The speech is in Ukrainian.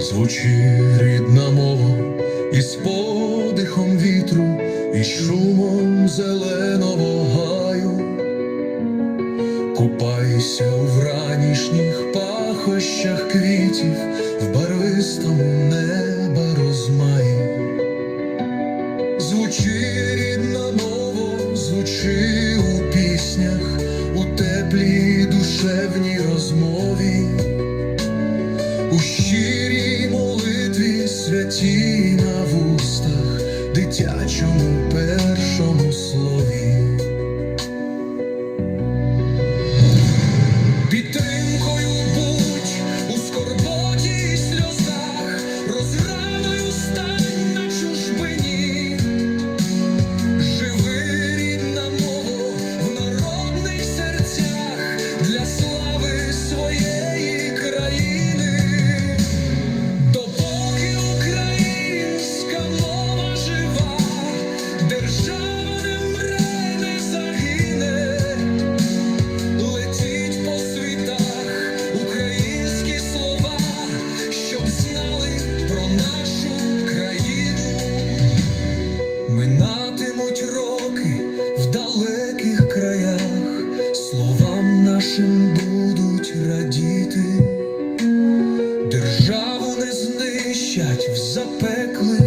Звучи рідна мова із подихом вітру, і шумом зеленого гаю, купайся у вранішніх пахощах квітів, в барвистому неба розмаї. Звучи рідна мова, звучи у піснях, у теплій душевній. ti. Жаву не знищать в запеклих.